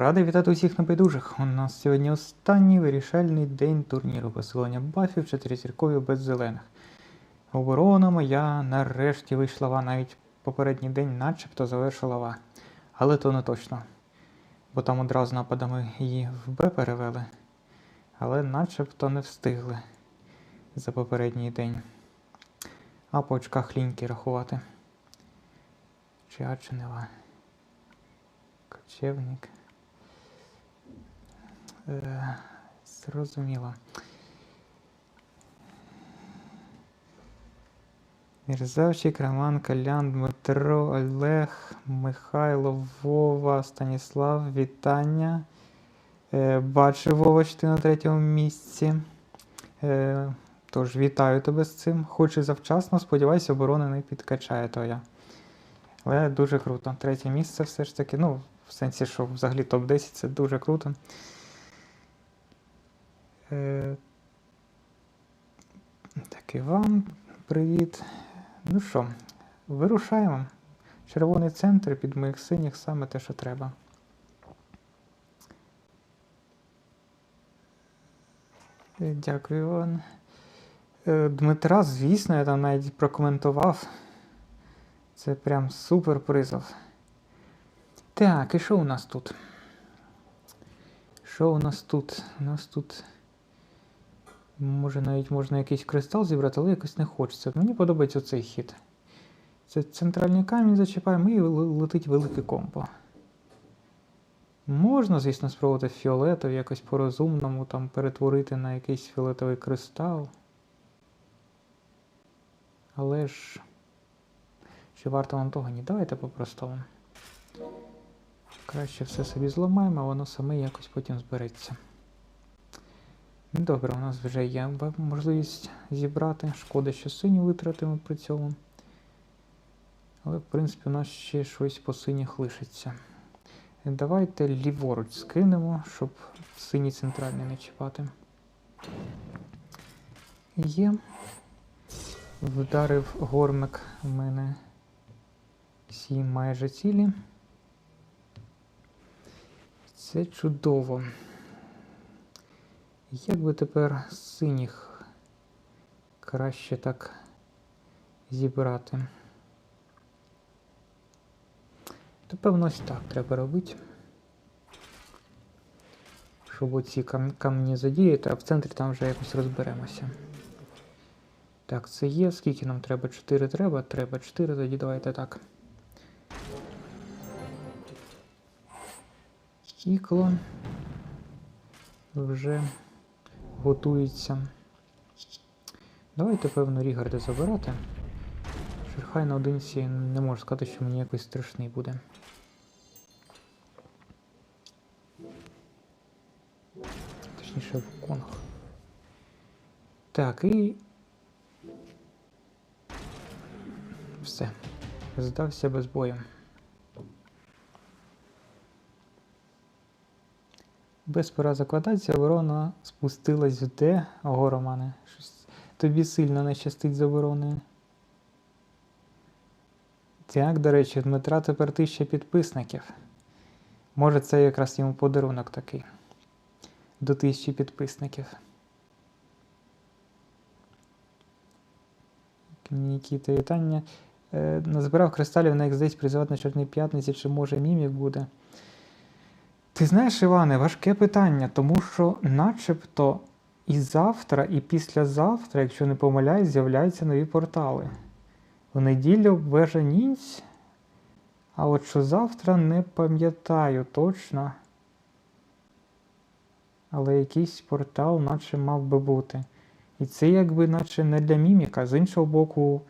Радий вітати усіх небайдужих. У нас сьогодні останній вирішальний день турніру посилення бафів чотиризіркові без зелених. Оборона моя нарешті вийшла ва, навіть попередній день начебто завершила ва. Але то не точно. Бо там одразу нападами її в Б перевели. Але начебто не встигли за попередній день. А по очках ліньки рахувати. Чи а, чи не ва. Кочевник. Е, зрозуміло. Мірзавчик, Роман, Колян, Дмитро, Олег, Михайло, Вова, Станіслав, вітання. Е, бачу, Вова, що ти на третьому місці. Е, тож вітаю тебе з цим. Хоч і завчасно, сподіваюся, оборона не підкачає твоя. Але дуже круто. Третє місце все ж таки. Ну, в сенсі, що взагалі топ-10 це дуже круто. Е, так і вам привіт. Ну що, вирушаємо. Червоний центр під моїх синіх саме те, що треба. Е, Дякую, Іван. Е, Дмитра, звісно, я там навіть прокоментував. Це прям супер призов. Так, і що у нас тут? Що у нас тут? У нас тут. Може навіть можна якийсь кристал зібрати, але якось не хочеться. Мені подобається цей хід. Це центральний камінь зачіпаємо і летить велике компо. Можна, звісно, спробувати фіолетовий якось по-розумному там перетворити на якийсь фіолетовий кристал. Але ж. Чи варто вам того? Ні, давайте по-простому. Краще все собі зламаємо, а воно саме якось потім збереться. Добре, у нас вже є можливість зібрати. Шкода, що синю витратимо при цьому. Але, в принципі, у нас ще щось по синіх лишиться. Давайте ліворуч скинемо, щоб синій центральний не чіпати. Є. Вдарив гормик у мене всі майже цілі. Це чудово. Як би тепер синіх краще так зібрати? То певно ось так треба робити. Щоб оці кам- камні задіяти, а в центрі там вже якось розберемося. Так, це є. Скільки нам треба? 4 треба? Треба 4, тоді давайте так. Ікло вже готується. Давайте, певно, Рігарда забирати. Шерхай на одинці не можу сказати, що мені якось страшний буде. Точніше, в конг. Так, і. Все. Здався без бою. Без пора закладатися, ворона спустилась в Д. Ого, Романе, щось тобі сильно не щастить з обороною. Так, до речі, Дмитра тепер тисяча підписників. Може, це якраз йому подарунок такий. До тисячі підписників. Нікіта, вітання. Е, назбирав кристалів на X10 призивати на Чорній п'ятниці, чи може мімік буде. Ти знаєш, Іване, важке питання, тому що начебто і завтра, і післязавтра, якщо не помиляюсь, з'являються нові портали. В неділю вежа а от що завтра не пам'ятаю точно. Але якийсь портал наче мав би бути. І це якби наче не для міміка. З іншого боку,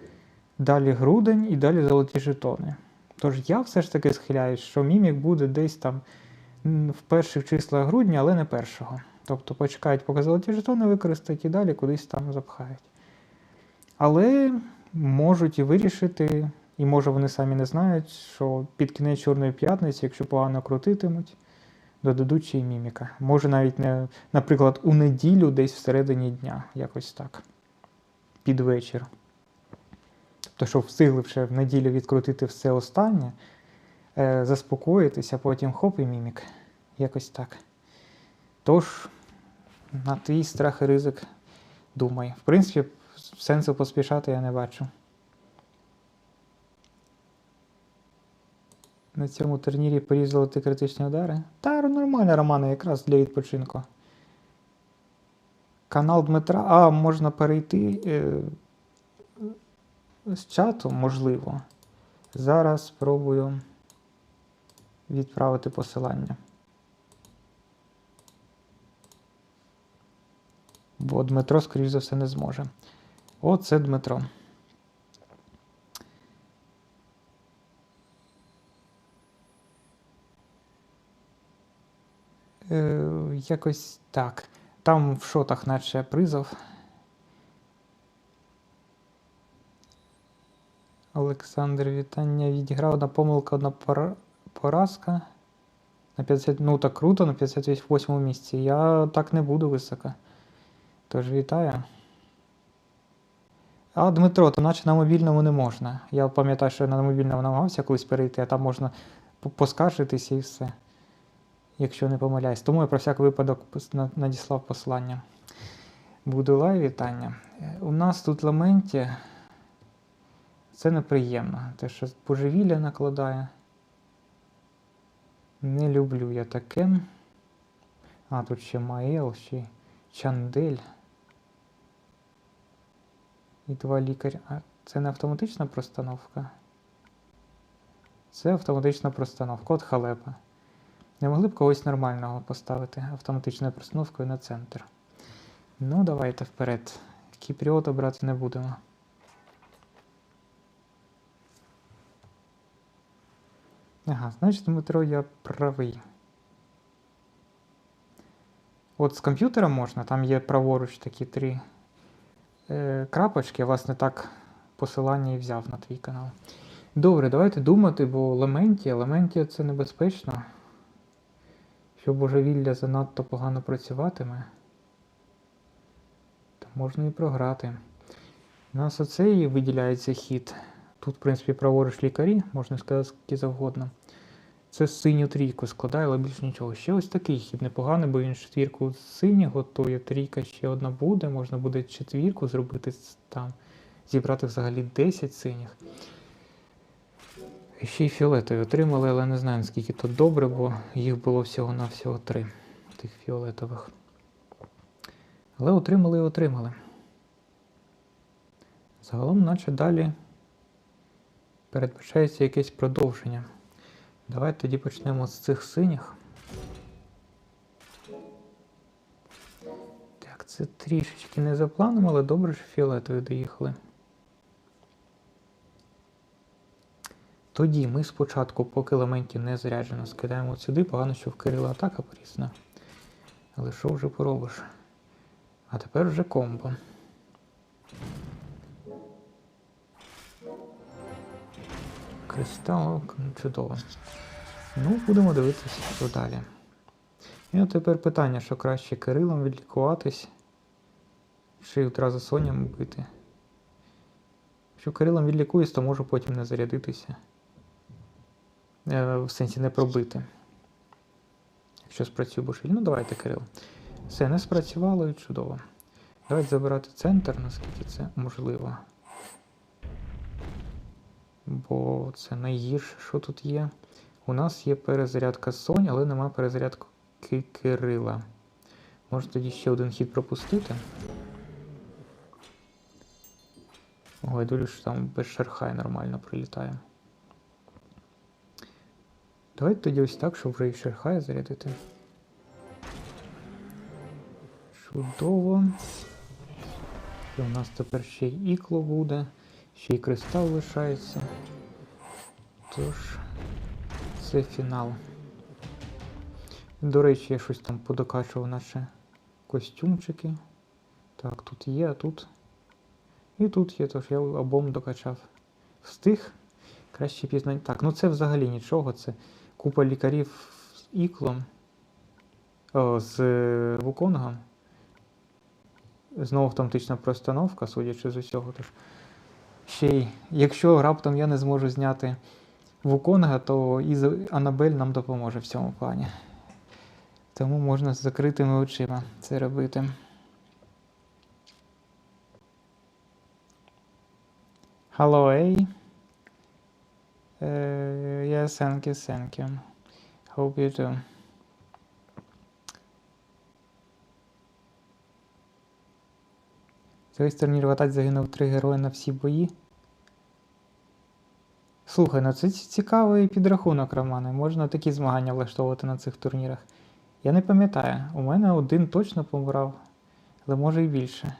далі грудень і далі золоті жетони. Тож я все ж таки схиляюсь, що мімік буде десь там в перших числах грудня, але не першого. Тобто почекають, поки золоті жетони використають і далі кудись там запхають. Але можуть і вирішити, і може вони самі не знають, що під кінець Чорної п'ятниці, якщо погано крутитимуть, додадуть ще й міміка. Може навіть не, наприклад, у неділю десь всередині дня, якось так. Під вечір. Тобто, щоб встигли вже в неділю відкрутити все останнє, заспокоїтися, потім хоп і мімік. Якось так. Тож, на твій страх і ризик думай. В принципі, сенсу поспішати я не бачу. На цьому турнірі порізали ти критичні удари. Та нормально, Романе, якраз для відпочинку. Канал Дмитра. А, можна перейти е, з чату, можливо. Зараз спробую відправити посилання. Бо Дмитро, скоріш за все, не зможе. О, це Дмитро. Е, якось так. Там в шотах наче призов. Олександр, вітання. Відіграв одна помилка, одна пора- поразка. На 50, ну так круто, на 58 місці. Я так не буду високо. Тож вітаю. А Дмитро, то наче на мобільному не можна. Я пам'ятаю, що я на мобільному намагався колись перейти, а там можна поскаржитися і все. Якщо не помиляюсь. Тому я про всяк випадок надіслав послання. Будулай, вітання. Е, У нас тут ламенті. Це неприємно. Те, що божевілля накладає. Не люблю я таке. А, тут ще Маел, ще Чандель. І два лікаря. А це не автоматична простановка? Це автоматична простановка. От халепа. Не могли б когось нормального поставити автоматичною простановкою на центр. Ну, давайте вперед. Кіпріота брати не будемо. Ага, значить, Дмитро, я правий. От з комп'ютера можна, там є праворуч такі три е, крапочки, я, власне, так посилання і взяв на твій канал. Добре, давайте думати, бо Лементія, Лементія це небезпечно. Що божевілля занадто погано працюватиме, то можна і програти. У нас оцей виділяється хід. Тут, в принципі, праворуч лікарі, можна сказати, скільки завгодно. Це синю трійку складає, але більше нічого. Ще ось такий хід непоганий, бо він четвірку синього, то є трійка ще одна буде, можна буде четвірку зробити там, зібрати взагалі 10 синіх. Ще й фіолетові отримали, але не знаю наскільки то добре, бо їх було всього-навсього три тих фіолетових. Але отримали і отримали. Загалом, наче далі передбачається якесь продовження. Давайте тоді почнемо з цих синіх. Так, це трішечки не за планом, але добре, що фіолетові доїхали. Тоді ми спочатку, поки елементів не заряджено, скидаємо сюди, погано, що в Кирила атака порісна. Але що вже поробиш? А тепер вже комбо. Кристал, ну, чудово. Ну, будемо дивитися, що далі. І от тепер питання, що краще Кирилом відлікуватись, чи одразу Соням бити. Якщо Кирилом відлікуюсь, то можу потім не зарядитися. Е, в сенсі не пробити. Якщо спрацює бушиль. Ну давайте, Кирил. Все, не спрацювало і чудово. Давайте забирати центр, наскільки це можливо. Бо це найгірше, що тут є. У нас є перезарядка Сонь, але нема перезарядки Кирила. Може тоді ще один хід пропустити. Ой, дивлюсь, що там без шерхай нормально прилітає. Давайте тоді ось так, щоб вже і шерхай зарядити. Чудово. І у нас тепер ще й ікло буде, ще й кристал лишається. Тож, це фінал. До речі, я щось там подокачував наші костюмчики. Так, тут є, а тут. І тут є, тож я обом докачав. Встиг. Краще пізно. Так, ну це взагалі нічого. Це купа лікарів з іклом. О, з е, Вуконгом. Знову автоматична простановка, судячи з усього. Тож ще й, якщо раптом я не зможу зняти Вуконга, то і Анабель нам допоможе в цьому плані. Тому можна з закритими очима це робити. Hello, A. Uh, yes, thank you, thank you. Hope you do. Цей турнір в атаці загинув три герої на всі бої. Слухай, ну це цікавий підрахунок, Романе. Можна такі змагання влаштовувати на цих турнірах. Я не пам'ятаю, у мене один точно помирав, але може і більше.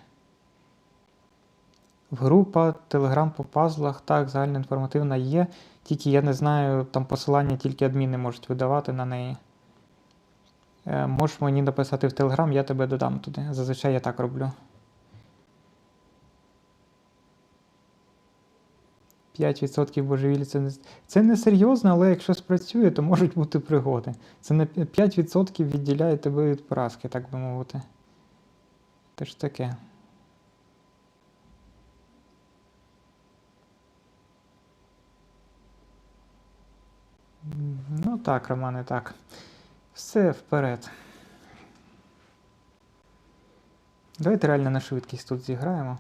Група, телеграм по пазлах, так, загальна інформативна є. Тільки я не знаю, там посилання тільки адміни можуть видавати на неї. Е, можеш мені написати в телеграм, я тебе додам туди. Зазвичай я так роблю. 5% божевілля це не, це не серйозно, але якщо спрацює, то можуть бути пригоди. Це на 5% відділяє тебе від поразки, так би мовити. Це ж таке. Ну так, Романе, так. Все вперед. Давайте реально на швидкість тут зіграємо.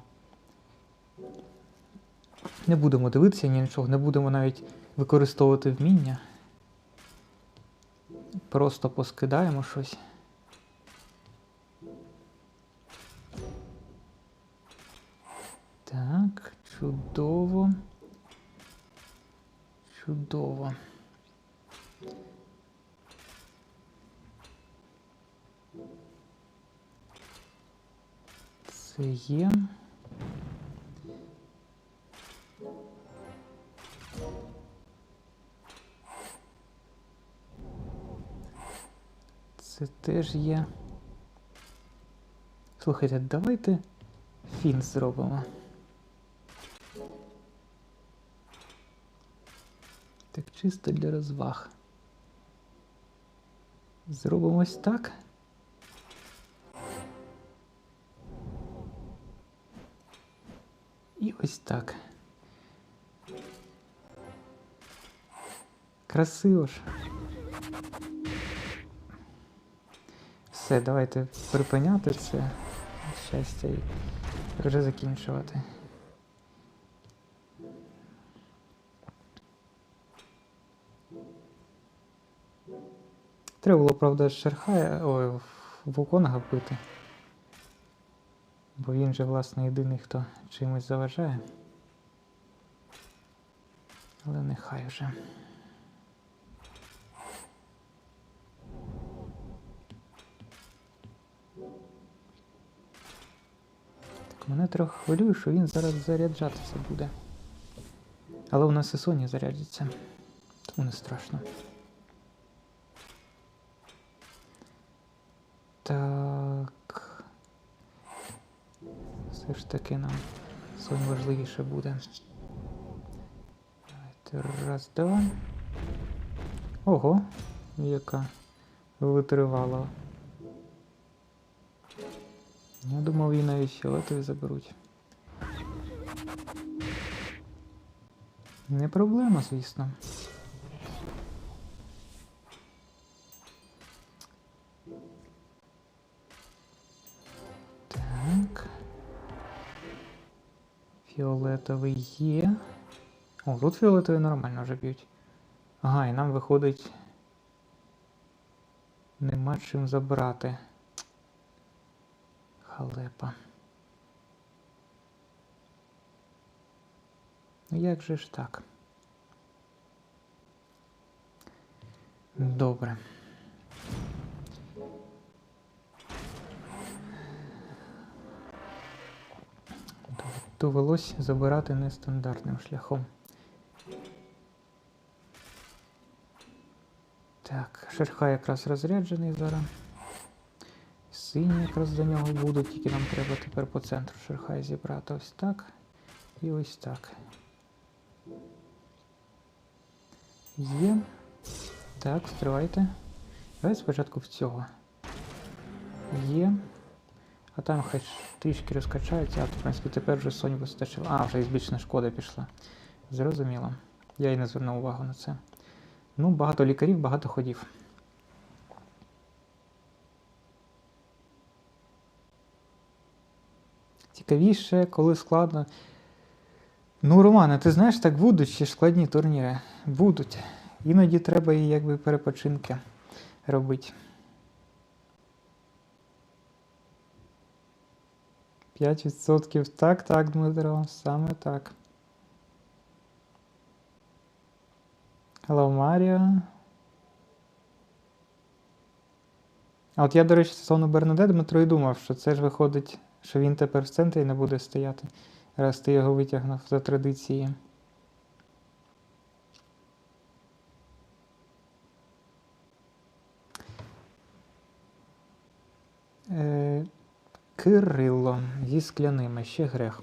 Не будемо дивитися ні нічого, не будемо навіть використовувати вміння. Просто поскидаємо щось. Так, чудово. Чудово. Це є. Це теж є. Слухайте, давайте фін зробимо. Так чисто для розваг. Зробимо ось так. І ось так. Красиво ж. Все, давайте припиняти це щастя і вже закінчувати. Треба було, правда, Шерхая, ой, Вуконга вбити. Бо він же, власне, єдиний, хто чимось заважає. Але нехай вже. Мене трохи хвилює, що він зараз заряджатися буде. Але у нас і Соні зарядяться, тому не страшно. Так. Все ж таки нам Соні важливіше буде. Давайте раз, два. Ого, яка витривала. Я думав, її навіть фіолетові заберуть. Не проблема, звісно. Так. Фіолетовий є. О, тут фіолетовий нормально вже б'ють. Ага, і нам виходить. Нема чим забрати. Халепа. Ну як же ж так? Добре. Довелось забирати нестандартним шляхом. Так, шерха якраз розряджений зараз. Сині якраз до нього будуть, тільки нам треба тепер по центру шерхай зібрати ось так і ось так. Є. Так, стривайте. Давай спочатку в цього. Є. А там хай трішки розкачаються, а в принципі тепер вже Сонь вистачило. А, вже і збільшена шкода пішла. Зрозуміло. Я і не звернув увагу на це. Ну, багато лікарів, багато ходів. Цікавіше, коли складно. Ну, Романе, ти знаєш, так будуть ще складні турніри. Будуть. Іноді треба і якби перепочинки робити. 5%. Так, так, Дмитро, саме так. Hello, Маріо. А от я, до речі, стосовно Бернаде, Дмитро і думав, що це ж виходить, що він тепер в центрі не буде стояти, раз ти його витягнув за традиції. Е, Кирило зі скляними, ще грех.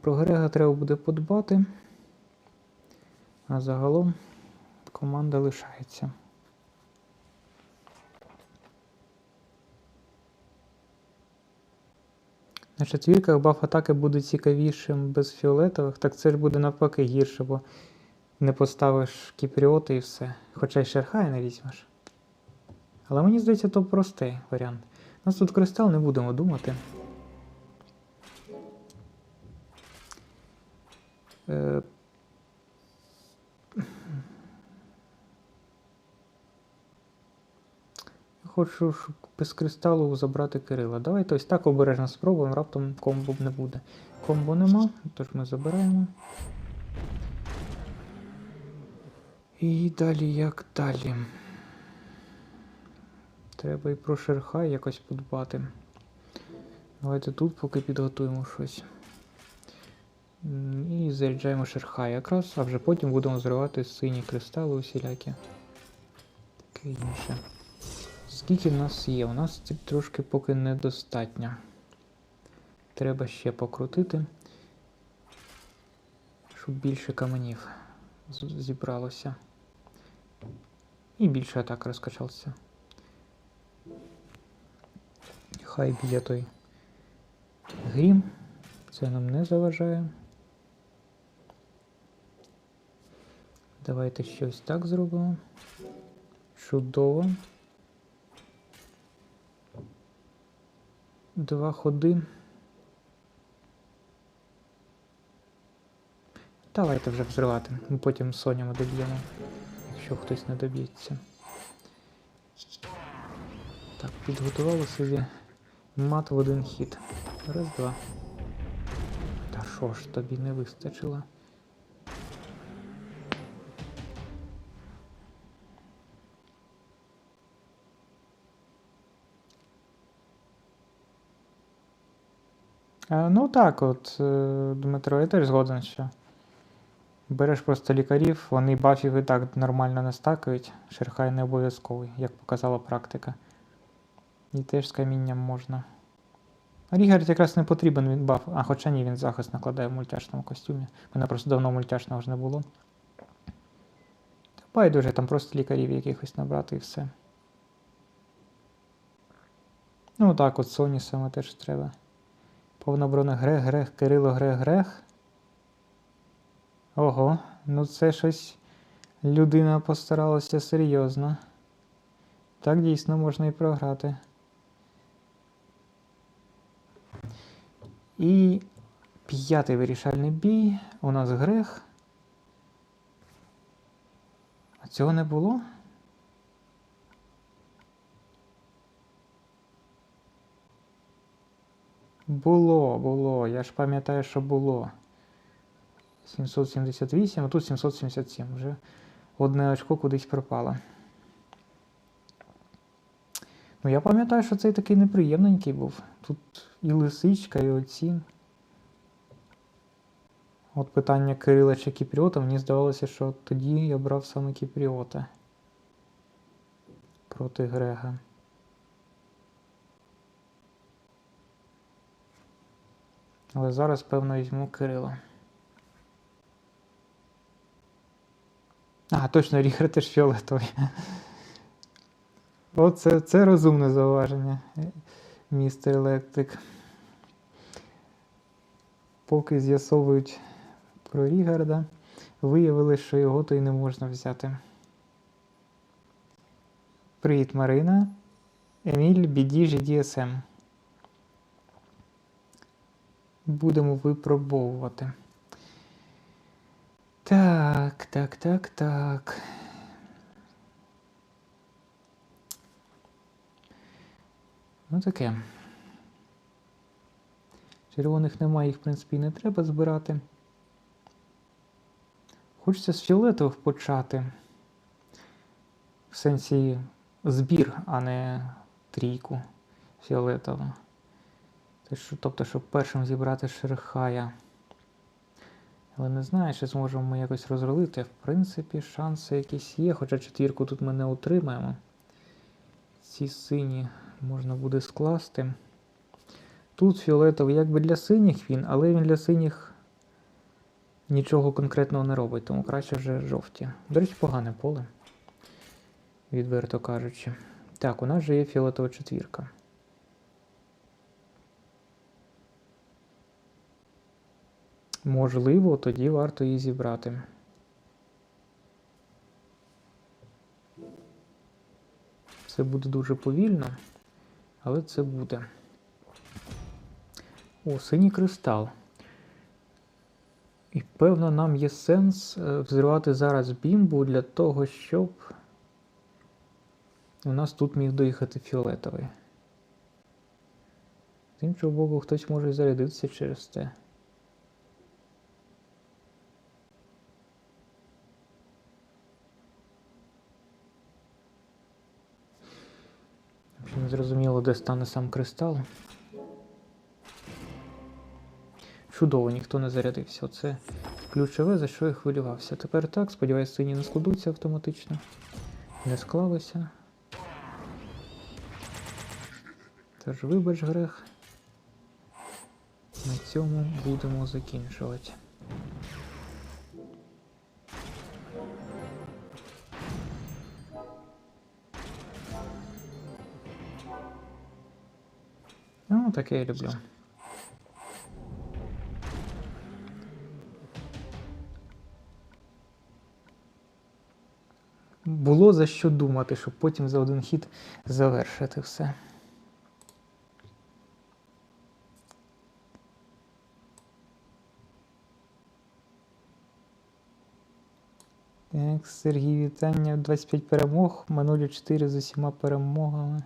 Про Грега треба буде подбати. А загалом команда лишається. На четвірках баф атаки буде цікавішим без фіолетових, так це ж буде навпаки гірше, бо не поставиш кіпріоти і все. Хоча й шерхай не візьмеш. Але мені здається, то простий варіант. У нас тут кристал, не будемо думати. Е, Хочу щоб без кристалу забрати Кирила. Давайте ось так обережно спробуємо, раптом комбо не буде. Комбо нема, тож ми забираємо. І далі як далі. Треба і про шерхай якось подбати. Давайте тут поки підготуємо щось. І заряджаємо шерхай якраз, а вже потім будемо зривати сині кристали усілякі. Таке інше. Скільки в нас є? У нас ці- трошки поки недостатньо. Треба ще покрутити, щоб більше каменів зібралося. І більше атак розкачався. Хай б'є той грім. Це нам не заважає. Давайте щось так зробимо. Чудово. Два ходи. Давайте вже взривати. Ми потім сонями доб'ємо, якщо хтось не доб'ється. Так, підготували собі мат в один хід. Раз, два. Та що ж тобі не вистачило? Ну так, от, е, Дмитро, я теж згоден, що береш просто лікарів, вони бафів і так нормально не стакають, шерхай не обов'язковий, як показала практика. І теж з камінням можна. Рігард якраз не потрібен він баф, а хоча ні, він захист накладає в мультяшному костюмі. Мене просто давно мультяшного ж не було. Байдуже, там просто лікарів якихось набрати і все. Ну так, от Соні саме теж треба. Повна броня грех, грех, Кирило, грех, грех. Ого, ну це щось людина постаралася серйозно. Так дійсно можна і програти. І п'ятий вирішальний бій. У нас грех. А цього не було? Було, було. Я ж пам'ятаю, що було. 778, а тут 777. Вже одне очко кудись пропало. Ну, я пам'ятаю, що цей такий неприємненький був. Тут і лисичка, і оці. От питання Кирила чи Кіпріота, мені здавалося, що тоді я брав саме Кіпріота проти Грега. Але зараз, певно, візьму Кирила. А, точно, Рігер теж фіолетовий. Оце це розумне зауваження, містер Електрик. Поки з'ясовують про Рігарда, виявили, що його то й не можна взяти. Привіт, Марина. Еміль BD GDSM. Будемо випробовувати. Так, так, так, так. Ну таке. Червоних немає, їх, в принципі, не треба збирати. Хочеться з фіолетових почати. В сенсі збір, а не трійку фіолетову. Тобто, щоб першим зібрати Шерхая. Але не знаю, чи зможемо ми якось розролити. В принципі, шанси якісь є, хоча четвірку тут ми не утримаємо. Ці сині можна буде скласти. Тут фіолетовий якби для синіх він, але він для синіх нічого конкретного не робить, тому краще вже жовті. До речі, погане поле, відверто кажучи. Так, у нас же є фіолетова четвірка. Можливо, тоді варто її зібрати. Це буде дуже повільно, але це буде. О, синій кристал. І певно, нам є сенс е, взривати зараз бімбу для того, щоб у нас тут міг доїхати фіолетовий. З іншого боку, хтось може зарядитися через те. Не зрозуміло, де стане сам кристал. Чудово, ніхто не зарядився. Оце ключове, за що я хвилювався. Тепер так, сподіваюся, сині не складуться автоматично. Не склалося. Тож, вибач, грех. На цьому будемо закінчувати. Ну, таке я люблю. Було за що думати, щоб потім за один хід завершити все. Так, Сергій, вітання. 25 перемог, минулі 4 з усіма перемогами.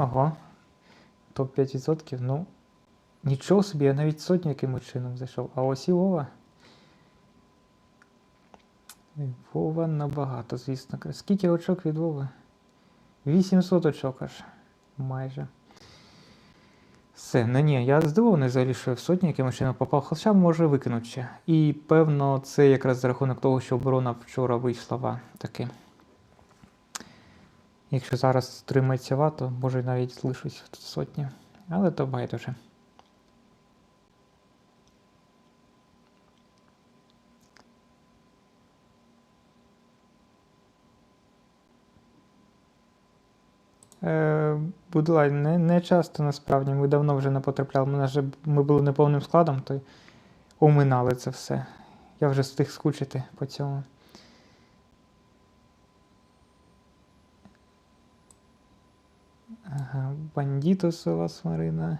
Ага. Топ 5%. Ну, нічого собі, я навіть сотню якимось чином зайшов. А ось і Вова. Вова набагато, звісно. Скільки очок від Вови? 800 очок аж. Майже. Все, ну ні, я здивований взагалі, що в сотні якимось чином попав, хоча може викинути ще. І певно, це якраз за рахунок того, що оборона вчора вийшла таки. Якщо зараз тримається ва, то може навіть залишусь в сотні. Але то байдуже. Е, Будулай, не не часто насправді. Ми давно вже не потрапляли. Ми, вже, ми були неповним складом, то й оминали це все. Я вже встиг скучити по цьому. Ага, Бандітосова у вас, Марина.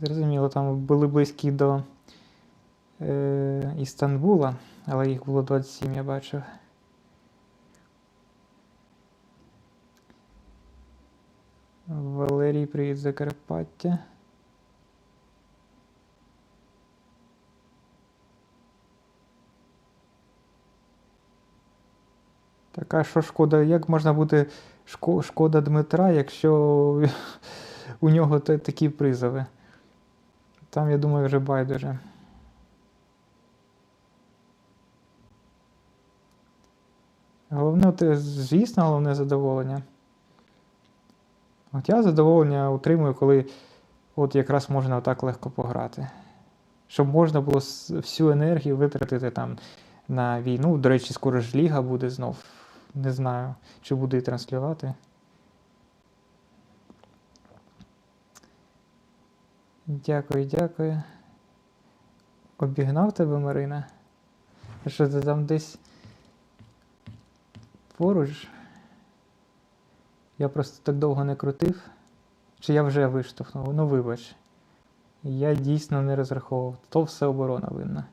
Зрозуміло, там були близькі до е, Істанбула, але їх було 27, я бачив. Валерій, привіт Закарпаття. Така що шкода, як можна бути шкода Дмитра, якщо у нього такі призови? Там, я думаю, вже байдуже. Головне, звісно, головне задоволення. От я задоволення отримую, коли от якраз можна отак легко пограти. Щоб можна було всю енергію витратити там на війну. До речі, скоро ж Ліга буде знов. Не знаю, чи буду і транслювати. Дякую, дякую. Обігнав тебе, Марина? Що ти там десь поруч? Я просто так довго не крутив. Чи я вже виштовхнув? Ну вибач. Я дійсно не розраховував. То все оборона винна.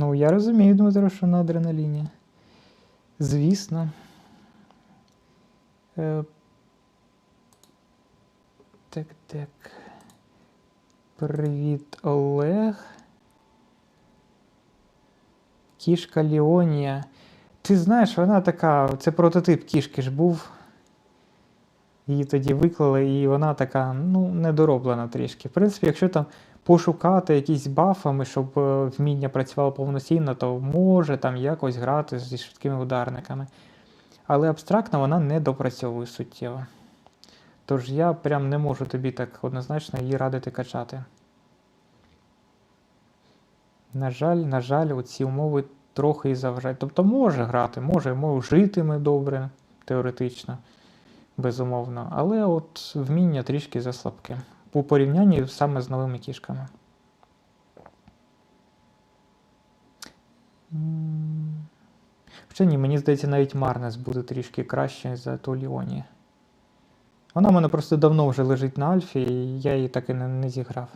Ну, я розумію, Дмитро, що на адреналіні. Звісно. Е, так, так. Привіт, Олег. Кішка Ліонія. Ти знаєш, вона така, це прототип кішки ж був. Її тоді виклали, і вона така, ну, недороблена трішки. В принципі, якщо там пошукати якісь бафами, щоб е, вміння працювало повноцінно, то може там якось грати зі швидкими ударниками. Але абстрактно вона не допрацьовує суттєво. Тож я прям не можу тобі так однозначно її радити качати. На жаль, на жаль, оці умови трохи і заважають. Тобто може грати, може, може житиме добре, теоретично, безумовно. Але от вміння трішки заслабке. По порівнянні саме з новими кішками. Хоча ні, мені здається, навіть Марнес буде трішки краще за ту Ліоні. Вона в мене просто давно вже лежить на Альфі, і я її так і не, не зіграв.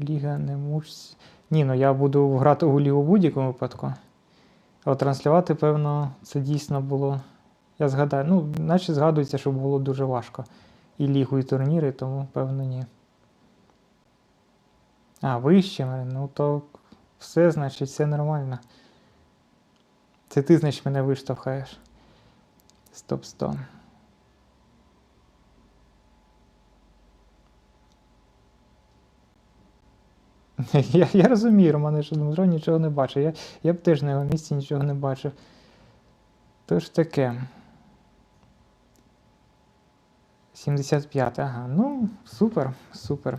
Ліга не мучсь. Ні, ну я буду грати у Лігу в будь-якому випадку. А от транслювати, певно, це дійсно було. Я згадаю, ну, наче згадується, що було дуже важко. І лігу, і турніри, тому певно ні. А, вище, ну то все, значить, все нормально. Це ти, значить, мене виштовхаєш. Стоп 100. Я, я розумію, Романе, що Дмитро нічого не бачив. Я, я б теж на його місці нічого не бачив. Тож таке. 75, ага. Ну, супер, супер.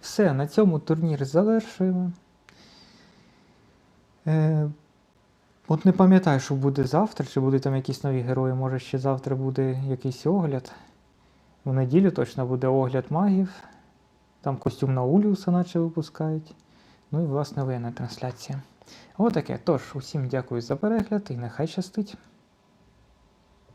Все, на цьому турнір завершуємо. Е, от не пам'ятаю, що буде завтра, чи будуть там якісь нові герої. Може ще завтра буде якийсь огляд. В неділю точно буде огляд магів. Там костюм Науліуса наче випускають. Ну і власне воєнна трансляція. Отаке. Тож, усім дякую за перегляд і нехай щастить.